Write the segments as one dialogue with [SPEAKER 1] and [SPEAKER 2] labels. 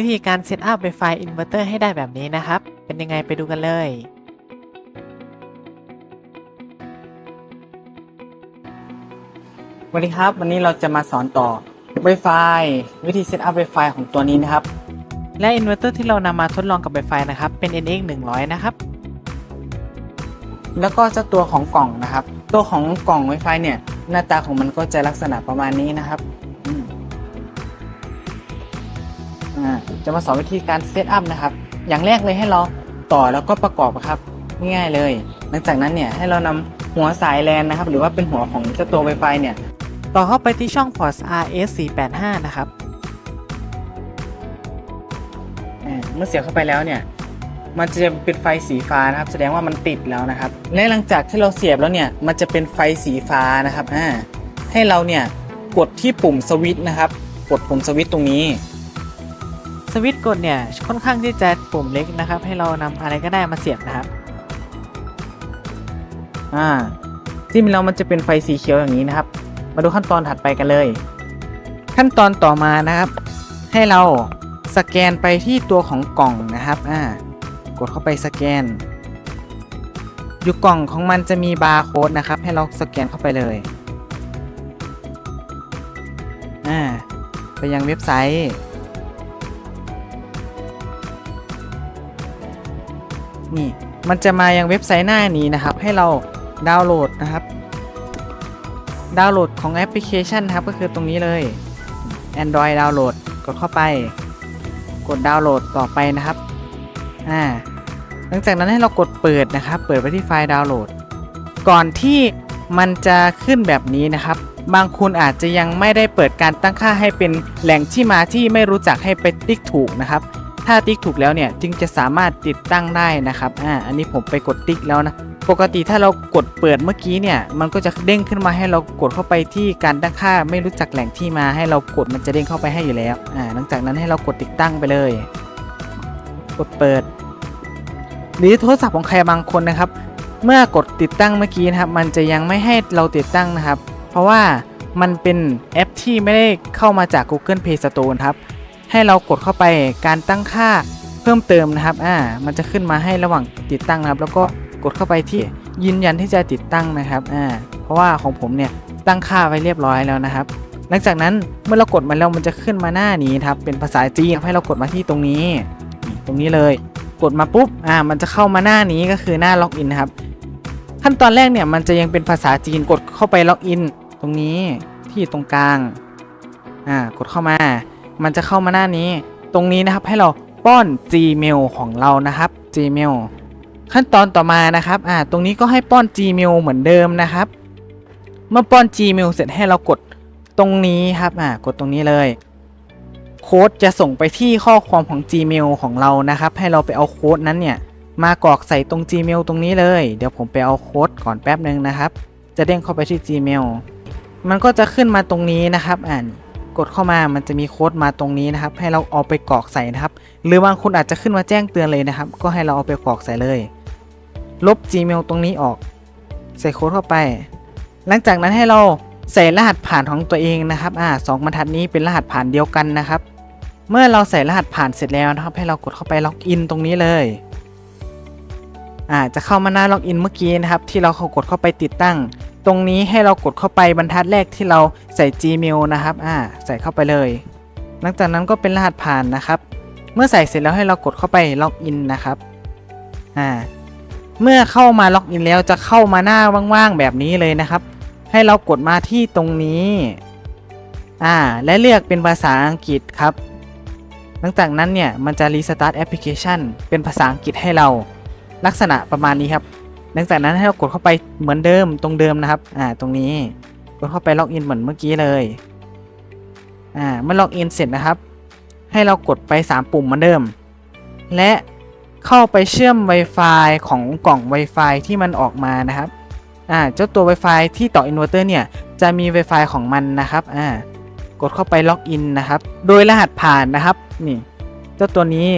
[SPEAKER 1] วิธีการเซตอัพ Wi-Fi Inverter ให้ได้แบบนี้นะครับ เป็นยังไงไปดูกันเลย
[SPEAKER 2] สวัสดีครับ วันนี้เราจะมาสอนต่อ Wi-Fi วิธีเซตอัพ Wi-Fi ของตัวนี้นะครับ
[SPEAKER 1] และ Inverter ที่เรานำมาทดลองกับ Wi-Fi นะครับ เป็น NX 100 นะครับ
[SPEAKER 2] แล้วก็เจ้าตัวของกล่องนะครับ ตัวของกล่อง Wi-Fi เนี่ย หน้าตาของมันก็จะลักษณะประมาณนี้นะครับ จะมาสอนวิธีการเซตอัพนะครับ อย่างแรกเลยให้เราต่อแล้วก็ประกอบครับ ง่ายๆเลย หลังจากนั้นเนี่ยให้เรานำหัวสายแลนนะครับ หรือว่าเป็นหัวของเจ้าตัว Wi-Fi เนี่ย
[SPEAKER 1] ต่อเข้าไปที่ช่อง port RS485 นะครับ
[SPEAKER 2] เมื่อเสียบเข้าไปแล้วเนี่ย มันจะเป็นไฟสีฟ้านะครับ แสดงว่ามันติดแล้วนะครับ และหลังจากที่เราเสียบแล้วเนี่ย มันจะเป็นไฟสีฟ้านะครับอ่าให้เราเนี่ยกดที่ปุ่มสวิตช์นะครับ กดปุ่มสวิตช์ตรงนี้
[SPEAKER 1] สวิตช์กดเนี่ยค่อนข้างที่จะปุ่มเล็กนะครับ ให้เรานำอะไรก็ได้มาเสียบนะครับ
[SPEAKER 2] อ่าจิ้มแล้วมันจะเป็นไฟสีเขียวอย่างนี้นะครับ มาดูขั้นตอนถัดไปกันเลย ขั้นตอนต่อมานะครับ ให้เราสแกนไปที่ตัวของกล่องนะครับ อ่า กดเข้าไปสแกน อยู่กล่องของมันจะมีบาร์โค้ดนะครับ ให้เราสแกนเข้าไปเลย อ่า ไปยังเว็บไซต์ นี่มันจะมายังเว็บไซต์หน้านี้นะครับ ให้เราดาวน์โหลดนะครับ ดาวน์โหลดของแอปพลิเคชันนะครับก็คือตรงนี้เลย Android ดาวน์โหลดกดเข้าไป กดดาวน์โหลดต่อไปนะครับอ่าหลังจากนั้นให้เรากดเปิดนะครับ เปิดไปที่ไฟล์ดาวน์โหลด ก่อนที่มันจะขึ้นแบบนี้นะครับ บางคนอาจจะยังไม่ได้เปิดการตั้งค่าให้เป็นแหล่งที่มาที่ไม่รู้จักให้ไปติ๊กถูกนะครับ ถ้าติ๊กถูกแล้วเนี่ยจึงจะสามารถติดตั้งได้นะครับอ่าอันนี้ผมไปกดติ๊กแล้วนะปกติถ้าเรากดเปิดเมื่อกี้เนี่ยมันก็จะเด้งขึ้นมาให้เรากดเข้าไปที่การตั้งค่าไม่รู้จักแหล่งที่มาให้เรากดมันจะเด้งเข้าไปให้อยู่แล้วอ่าหลังจากนั้นให้เรากดติดตั้งไปเลย กดเปิด หรือโทรศัพท์ของใครบางคนนะครับ เมื่อกดติดตั้งเมื่อกี้นะครับมันจะยังไม่ให้เราติดตั้งนะครับ เพราะว่ามันเป็นแอปที่ไม่ได้เข้ามาจาก Google Play Store นครับ ให้เรากดเข้าไปการตั้งค่าเพิ่มเติมนะครับอ่ามันจะขึ้นมาให้ระหว่างติดตั้งนะครับ แล้วก็กดเข้าไปที่ยืนยันที่จะติดตั้งนะครับอ่าเพราะว่าของผมเนี่ยตั้งค่าไว้เรียบร้อยแล้วนะครับ หลังจากนั้นเมื่อเรากดมาแล้วมันจะขึ้นมาหน้านี้ครับเป็นภาษาจีนให้เรากดมาที่ตรงนี้ ตรงนี้เลย กดมาปุ๊บอ่ามันจะเข้ามาหน้านี้ก็คือหน้าล็อกอินนะครับขั้นตอนแรกเนี่ยมันจะยังเป็นภาษาจีนกดเข้าไปล็อกอินตรงนี้ที่ตรงกลางอ่ากดเข้ามา มันจะเข้ามาหน้านี้ ตรงนี้นะครับให้เราป้อน Gmail ของเรานะครับ Gmail ขั้นตอนต่อมานะครับอ่าตรงนี้ก็ให้ป้อน Gmail เหมือนเดิมนะครับ เมื่อป้อน Gmail เสร็จให้เรากดตรงนี้ครับอ่ากดตรงนี้เลยโค้ดจะส่งไปที่ข้อความของ Gmail ของเรานะครับ ให้เราไปเอาโค้ดนั้นเนี่ย มากรอกใส่ตรง Gmail ตรงนี้เลย เดี๋ยวผมไปเอาโค้ดก่อนแป๊บหนึ่งนะครับ จะเด้งเข้าไปที่ Gmail มันก็จะขึ้นมาตรงนี้นะครับอ่าน กดเข้ามามันจะมีโค้ดมาตรงนี้นะครับ ให้เราเอาไปกรอกใส่นะครับ หรือบางคนอาจจะขึ้นมาแจ้งเตือนเลยนะครับ ก็ให้เราเอาไปกรอกใส่เลย ลบ Gmail ตรงนี้ออก ใส่โค้ดเข้าไป หลังจากนั้นให้เราใส่รหัสผ่านของตัวเองนะครับอ่าสองบรรทัดนี้เป็นรหัสผ่านเดียวกันนะครับ เมื่อเราใส่รหัสผ่านเสร็จแล้วนะครับ ให้เรากดเข้าไปล็อกอินตรงนี้เลยอ่าจะเข้ามาหน้าล็อกอินเมื่อกี้นะครับ ที่เราเขากดเข้าไปติดตั้ง ตรงนี้ให้เรากดเข้าไปบรรทัดแรกที่เราใส่ Gmail นะครับอ่าใส่เข้าไปเลย หลังจากนั้นก็เป็นรหัสผ่านนะครับ เมื่อใส่เสร็จแล้วให้เรากดเข้าไปล็อกอินนะครับอ่าเมื่อเข้ามาล็อกอินแล้วจะเข้ามาหน้าว่างๆแบบนี้เลยนะครับ ให้เรากดมาที่ตรงนี้อ่าและเลือกเป็นภาษาอังกฤษครับ หลังจากนั้นเนี่ยมันจะรีสตาร์ทแอปพลิเคชันเป็นภาษาอังกฤษให้เราลักษณะประมาณนี้ครับ หลังจากนั้นให้เรากดเข้าไปเหมือนเดิมตรงเดิมนะครับ อ่า ตรงนี้ กดเข้าไปล็อกอินเหมือนเมื่อกี้เลย อ่า เมื่อล็อกอินเสร็จนะครับ ให้เรากดไป 3 ปุ่มเหมือนเดิม และเข้าไปเชื่อม Wi-Fi ของกล่อง Wi-Fi ที่มันออกมานะครับ อ่า เจ้าตัว Wi-Fi ที่ต่ออินเวอร์เตอร์เนี่ย จะมี Wi-Fi ของมันนะครับ อ่า กดเข้าไปล็อกอินนะครับ โดยรหัสผ่านนะครับ นี่ เจ้าตัวนี้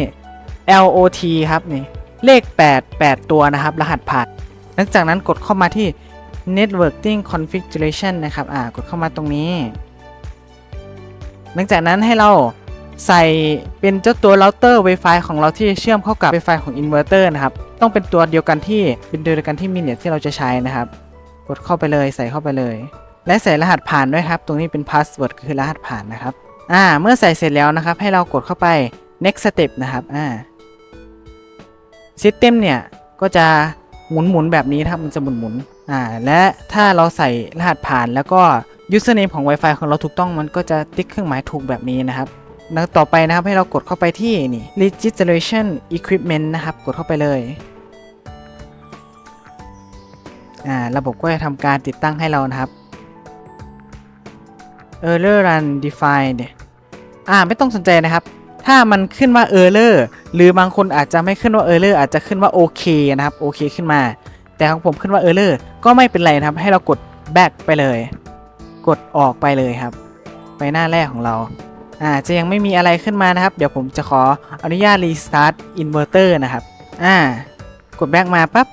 [SPEAKER 2] LOT ครับ นี่ เลข 8 8 ตัวนะครับ รหัสผ่าน หลังจากนั้นกดเข้ามาที่ networking configuration นะครับ อ่ากดเข้ามาตรงนี้ หลังจากนั้นให้เราใส่เป็นเจ้าตัวเราเตอร์ Wi-Fi ของเราที่เชื่อมเข้ากับ Wi-Fi ของอินเวอร์เตอร์นะครับ ต้องเป็นตัวเดียวกันที่เป็นตัวเดียวกันที่มีเน็ตที่เราจะใช้นะครับ กดเข้าไปเลยใส่เข้าไปเลย และใส่รหัสผ่านด้วยครับ ตรงนี้เป็นพาสเวิร์ดคือรหัสผ่านนะครับ อ่า เมื่อใส่เสร็จแล้วนะครับ ให้เรากดเข้าไป next step นะครับ อ่า system เนี่ยก็จะ หมุนหมุนๆแบบนี้นะครับมันจะหมุนหมุนๆอ่าและถ้าเราใส่รหัสผ่านแล้วก็ username ของ Wi-Fi ของเราถูกต้องมันก็จะติ๊กเครื่องหมายถูกแบบนี้นะครับแล้วต่อไปนะครับให้เรากดเข้าไปที่นี่ registration equipment นะครับ กดเข้าไปเลยอ่าระบบก็จะทำการติดตั้งให้เรานะครับ error run defined อ่าไม่ต้องสนใจนะครับ ถ้ามันขึ้นว่า error หรือบางคนอาจจะไม่ขึ้นว่า error อาจจะขึ้นว่าโอเคนะครับโอเคขึ้นมา แต่ของผมขึ้นว่า error ก็ไม่เป็นไรนะครับ ให้เรากด back ไปเลย กดออกไปเลยครับ ไปหน้าแรกของเราอาจจะยังไม่มีอะไรขึ้นมานะครับ เดี๋ยวผมจะขออนุญาต restart inverter นะครับ อ่ากด back มาปั๊บ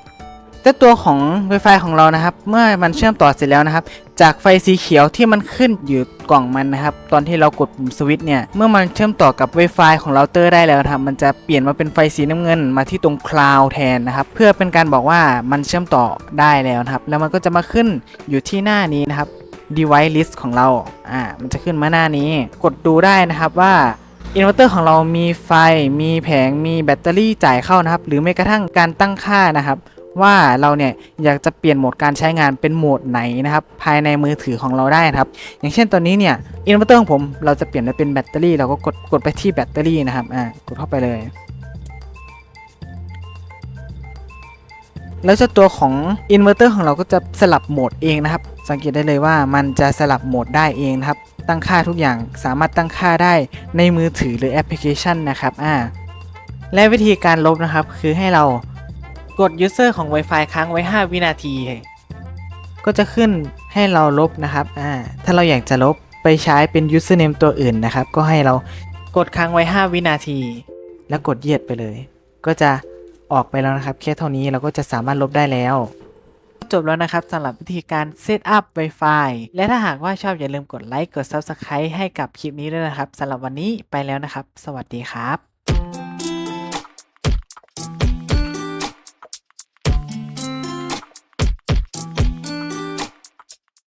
[SPEAKER 2] จ้าตัวของ Wi-Fi ของเรานะครับ เมื่อมันเชื่อมต่อเสร็จแล้วนะครับ จากไฟสีเขียวที่มันขึ้นอยู่กล่องมันนะครับ ตอนที่เรากดปุ่มสวิตช์เนี่ย เมื่อมันเชื่อมต่อกับ Wi-Fi ของเราเตอร์ได้แล้วนะครับมันจะเปลี่ยนมาเป็นไฟสีน้ำเงินมาที่ตรงคลาวแทนนะครับ เพื่อเป็นการบอกว่ามันเชื่อมต่อได้แล้วนะครับ แล้วมันก็จะมาขึ้นอยู่ที่หน้านี้นะครับ device list ของเรา อ่า มันจะขึ้นมาหน้านี้ กดดูได้นะครับว่าอินเวอร์เตอร์ของเรามีไฟ มีแผง มีแบตเตอรี่จ่ายเข้านะครับ หรือแม้กระทั่งการตั้งค่านะครับ ว่าเราเนี่ยอยากจะเปลี่ยนโหมดการใช้งานเป็นโหมดไหนนะครับภายในมือถือของเราได้นะครับ อย่างเช่นตอนนี้เนี่ยอินเวอร์เตอร์ของผมเราจะเปลี่ยนไปเป็นแบตเตอรี่เราก็กดกดไปที่แบตเตอรี่นะครับอ่ากดเข้าไปเลย แล้วเจ้าตัวของอินเวอร์เตอร์ของเราก็จะสลับโหมดเองนะครับ สังเกตได้เลยว่ามันจะสลับโหมดได้เองนะครับ ตั้งค่าทุกอย่างสามารถตั้งค่าได้ในมือถือหรือแอปพลิเคชันนะครับอ่าและวิธีการลบนะครับคือให้เรา
[SPEAKER 1] กด user ของ Wi-Fi ค้างไว้ 5 วินาที
[SPEAKER 2] ก็จะขึ้นให้เราลบนะครับอ่าถ้าเราอยากจะลบไปใช้เป็น username ตัวอื่นนะครับ ก็ให้เรา
[SPEAKER 1] กดค้างไว้ 5 วินาที
[SPEAKER 2] แล้วกดเหยียดไปเลย ก็จะออกไปแล้วนะครับ แค่เท่านี้เราก็จะสามารถลบได้แล้ว
[SPEAKER 1] จบแล้วนะครับสำหรับวิธีการ Set up Wi-Fi และถ้าหากว่าชอบอย่าลืมกดไลค์กด Subscribe ให้กับคลิปนี้ด้วยนะครับสำหรับวันนี้ไปแล้วนะครับ สวัสดีครับ